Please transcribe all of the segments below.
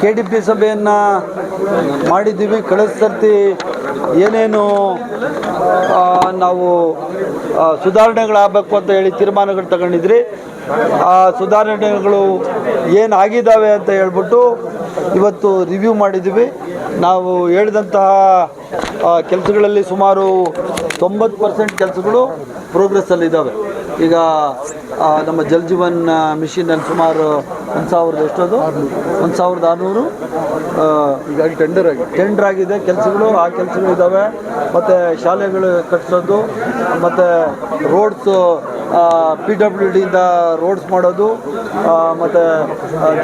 K D P ಸಭೆಯನ್ನು ಮಾಡಿದ್ದೀವಿ. ಕಳೆದ ಸರ್ತಿ ಏನೇನು ನಾವು ಸುಧಾರಣೆಗಳಾಗಬೇಕು ಅಂತ ಹೇಳಿ ತೀರ್ಮಾನಗಳು ತಗೊಂಡಿದ್ರಿ. ಆ, ಸುಧಾರಣೆಗಳು ಏನು ಆಗಿದ್ದಾವೆ ಅಂತ ಹೇಳ್ಬಿಟ್ಟು ಇವತ್ತು ರಿವ್ಯೂ ಮಾಡಿದ್ದೀವಿ. ನಾವು ಹೇಳಿದಂತಹ ಕೆಲಸಗಳಲ್ಲಿ ಸುಮಾರು ತೊಂಬತ್ತು ಪರ್ಸೆಂಟ್ ಕೆಲಸಗಳು ಪ್ರೋಗ್ರೆಸ್ಸಲ್ಲಿದ್ದಾವೆ ಈಗ ನಮ್ಮ ಜಲ್ ಜೀವನ್ ಮಿಷಿನಲ್ಲಿ ಸುಮಾರು ಒಂದು ಸಾವಿರದ ಎಷ್ಟೋದು? ಒಂದು ಸಾವಿರದ ಆರುನೂರು. ಈಗಾಗಿ ಟೆಂಡರ್ ಆಗಿ ಟೆಂಡರ್ ಆಗಿದೆ. ಕೆಲಸಗಳು ಆ ಕೆಲಸಗಳು ಇದ್ದಾವೆ ಮತ್ತು ಶಾಲೆಗಳು ಕಟ್ಟಿಸೋದು ಮತ್ತು ರೋಡ್ಸು ಪಿ ಡಬ್ಲ್ಯೂ ಡಿಯಿಂದ ರೋಡ್ಸ್ ಮಾಡೋದು ಮತ್ತು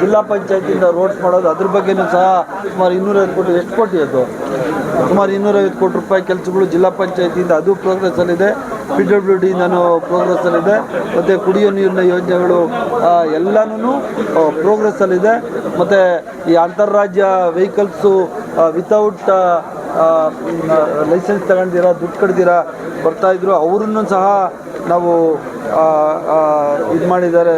ಜಿಲ್ಲಾ ಪಂಚಾಯತಿಯಿಂದ ರೋಡ್ಸ್ ಮಾಡೋದು ಅದ್ರ ಬಗ್ಗೆನೂ ಸಹ ಸುಮಾರು ಇನ್ನೂರೈವತ್ತು ಕೋಟಿ ಎಷ್ಟು ಕೋಟಿ ಅದು? ಸುಮಾರು ಇನ್ನೂರೈವತ್ತು ಕೋಟಿ ರೂಪಾಯಿ ಕೆಲಸಗಳು ಜಿಲ್ಲಾ ಪಂಚಾಯತಿಯಿಂದ ಅದು ಪ್ರೋಗ್ರೆಸ್ಸಲ್ಲಿದೆ ಪಿ ಡಬ್ಲ್ಯೂ ಡಿ ನಾನು ಪ್ರೋಗ್ರೆಸ್ಸಲ್ಲಿದೆ ಮತ್ತು ಕುಡಿಯೋ ನೀರಿನ ಯೋಜನೆಗಳು ಎಲ್ಲನೂ ಪ್ರೋಗ್ರೆಸ್ಸಲ್ಲಿದೆ ಮತ್ತು ಈ ಅಂತಾರಾಜ್ಯ ವೆಹಿಕಲ್ಸು ವಿತೌಟ್ ಲೈಸೆನ್ಸ್ ತಗೊಂಡಿರ ದುಡ್ಡು ಕಡ್ದಿರ ಬರ್ತಾಯಿದ್ರು ಅವರನ್ನು ಸಹ ನಾವು ಇದು ಮಾಡಿದ್ದಾರೆ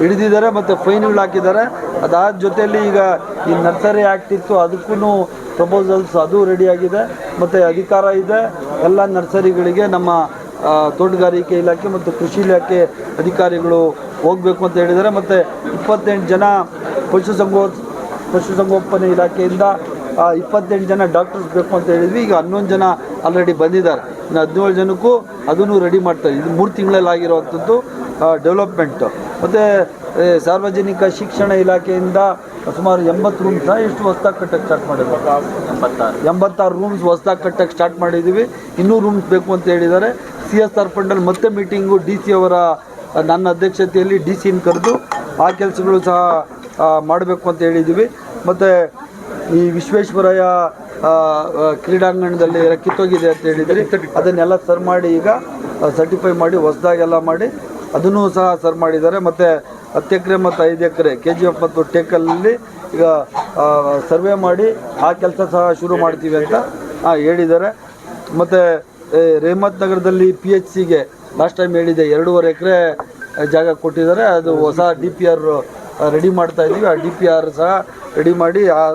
ಹಿಡಿದಿದ್ದಾರೆ, ಮತ್ತು ಫೈನ್ಗಳು ಹಾಕಿದ್ದಾರೆ. ಅದಾದ ಜೊತೆಯಲ್ಲಿ ಈಗ ಈ ನರ್ಸರಿ ಆ್ಯಕ್ಟ್ ಇತ್ತು ಅದಕ್ಕೂ ಪ್ರಪೋಸಲ್ಸ್ ಅದು ರೆಡಿಯಾಗಿದೆ ಮತ್ತು ಅಧಿಕಾರ ಇದೆ. ಎಲ್ಲ ನರ್ಸರಿಗಳಿಗೆ ನಮ್ಮ ತೋಟಗಾರಿಕೆ ಇಲಾಖೆ ಮತ್ತು ಕೃಷಿ ಇಲಾಖೆ ಅಧಿಕಾರಿಗಳು ಹೋಗಬೇಕು ಅಂತ ಹೇಳಿದ್ದಾರೆ. ಮತ್ತು ಇಪ್ಪತ್ತೆಂಟು ಜನ ಪಶುಸಂಗೋ ಪಶುಸಂಗೋಪನೆ ಇಲಾಖೆಯಿಂದ ಇಪ್ಪತ್ತೆಂಟು ಜನ ಡಾಕ್ಟರ್ಸ್ ಬೇಕು ಅಂತ ಹೇಳಿದ್ವಿ. ಈಗ ಹನ್ನೊಂದು ಜನ ಆಲ್ರೆಡಿ ಬಂದಿದ್ದಾರೆ. ಇನ್ನು ಹದಿನೇಳು ಜನಕ್ಕೂ ಅದನ್ನು ರೆಡಿ ಮಾಡ್ತಾರೆ. ಇದು ಮೂರು ತಿಂಗಳಲ್ಲಿ ಆಗಿರುವಂಥದ್ದು ಡೆವಲಪ್ಮೆಂಟು ಮತ್ತು ಸಾರ್ವಜನಿಕ ಶಿಕ್ಷಣ ಇಲಾಖೆಯಿಂದ ಸುಮಾರು ಎಂಬತ್ತು ರೂಮ್ಸ್ನ ಎಷ್ಟು ಹೊಸ್ದಾಗಿ ಕಟ್ಟಕ್ಕೆ ಸ್ಟಾರ್ಟ್ ಮಾಡಿದ್ರು? ಎಂಬತ್ತಾರು ರೂಮ್ಸ್ ಹೊಸ್ದಾಗಿ ಕಟ್ಟಕ್ಕೆ ಸ್ಟಾರ್ಟ್ ಮಾಡಿದ್ದೀವಿ ಇನ್ನೂ ರೂಮ್ಸ್ ಬೇಕು ಅಂತ ಹೇಳಿದ್ದಾರೆ. ಸಿ ಎಸ್ ಆರ್ ಮತ್ತೆ ಮೀಟಿಂಗು ಡಿ ಸಿ ಅವರ ನನ್ನ ಅಧ್ಯಕ್ಷತೆಯಲ್ಲಿ ಡಿ ಸಿನ ಕರೆದು ಆ ಕೆಲಸಗಳು ಸಹ ಮಾಡಬೇಕು ಅಂತ ಹೇಳಿದ್ದೀವಿ ಮತ್ತು ಈ ವಿಶ್ವೇಶ್ವರಯ್ಯ ಕ್ರೀಡಾಂಗಣದಲ್ಲಿ ಕಿತ್ತೋಗಿದೆ ಅಂತ ಹೇಳಿದ್ರಿ. ಅದನ್ನೆಲ್ಲ ಸರ್ ಮಾಡಿ ಈಗ ಸರ್ಟಿಫೈ ಮಾಡಿ ಹೊಸ್ದಾಗೆಲ್ಲ ಮಾಡಿ, ಅದನ್ನು ಸಹ ಸರ್ ಮಾಡಿದ್ದಾರೆ. ಮತ್ತು ಹತ್ತು ಎಕರೆ ಮತ್ತು ಐದು ಎಕರೆ ಕೆ ಜಿ ಎಫ್ ಮತ್ತು ಟೇಕಲ್ಲಿ ಈಗ ಸರ್ವೆ ಮಾಡಿ ಆ ಕೆಲಸ ಸಹ ಶುರು ಮಾಡ್ತೀವಿ ಅಂತ ಹೇಳಿದ್ದಾರೆ. ಮತ್ತು ರೇಮತ್ ನಗರದಲ್ಲಿ ಪಿ ಎಚ್ ಸಿಗೆ ಲಾಸ್ಟ್ ಟೈಮ್ ಹೇಳಿದೆ, ಎರಡೂವರೆ ಎಕರೆ ಜಾಗ ಕೊಟ್ಟಿದ್ದಾರೆ. ಅದು ಹೊಸ ಡಿ ಪಿ ಆರ್ ರೆಡಿ ಮಾಡ್ತಾ ಇದ್ದೀವಿ. ಆ ಡಿ ಪಿ ಆರ್ ಸಹ ರೆಡಿ ಮಾಡಿ, ಆ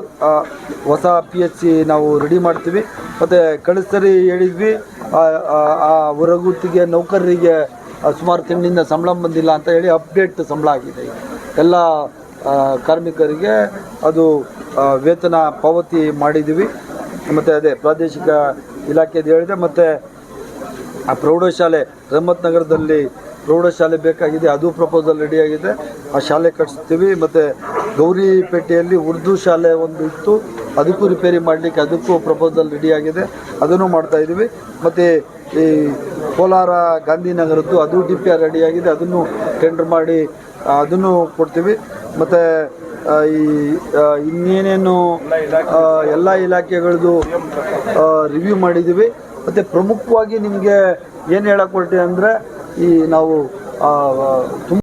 ಹೊಸ ಪಿ ಎಚ್ ಸಿ ನಾವು ರೆಡಿ ಮಾಡ್ತೀವಿ. ಮತ್ತು ಕಳಿಸ್ತರಿ ಹೇಳಿದ್ವಿ, ಆ- ಹೊರಗುತ್ತಿಗೆ ನೌಕರರಿಗೆ ಸುಮಾರು ತಿಂಗಳಿಂದ ಸಂಬಳ ಬಂದಿಲ್ಲ ಅಂತ ಹೇಳಿ ಅಪ್ಡೇಟ್ ಸಂಬಳ ಆಗಿದೆ. ಎಲ್ಲ ಕಾರ್ಮಿಕರಿಗೆ ಅದು ವೇತನ ಪಾವತಿ ಮಾಡಿದ್ದೀವಿ ಮತ್ತು ಅದೇ ಪ್ರಾದೇಶಿಕ ಇಲಾಖೆದು ಹೇಳಿದೆ. ಮತ್ತು ಆ ಪ್ರೌಢಶಾಲೆ ರಹಮತ್ ನಗರದಲ್ಲಿ ಪ್ರೌಢಶಾಲೆ ಬೇಕಾಗಿದೆ. ಅದು ಪ್ರಪೋಸಲ್ ರೆಡಿಯಾಗಿದೆ ಆ ಶಾಲೆ ಕಟ್ಸ್ತೀವಿ. ಮತ್ತು ಗೌರಿಪೇಟೆಯಲ್ಲಿ ಉರ್ದು ಶಾಲೆ ಒಂದು ಇತ್ತು. ಅದಕ್ಕೂ ರಿಪೇರಿ ಮಾಡಲಿಕ್ಕೆ ಅದಕ್ಕೂ ಪ್ರಪೋಸಲ್ ರೆಡಿಯಾಗಿದೆ ಅದನ್ನು ಮಾಡ್ತಾಯಿದ್ದೀವಿ ಮತ್ತು ಈ ಕೋಲಾರ ಗಾಂಧಿನಗರದ್ದು ಅದು ಡಿ ಪಿ ಆರ್ ರೆಡಿಯಾಗಿದೆ. ಅದನ್ನು ಟೆಂಡರ್ ಮಾಡಿ ಅದನ್ನು ಕೊಡ್ತೀವಿ. ಮತ್ತು ಈ ಇನ್ನೇನೇನು ಎಲ್ಲ ಇಲಾಖೆಗಳದ್ದು ರಿವ್ಯೂ ಮಾಡಿದ್ದೀವಿ. ಮತ್ತು ಪ್ರಮುಖವಾಗಿ ನಿಮಗೆ ಏನು ಹೇಳಕ್ಕೆ ಹೊರಟೆ ಅಂದರೆ, ಈ ನಾವು ತುಂಬ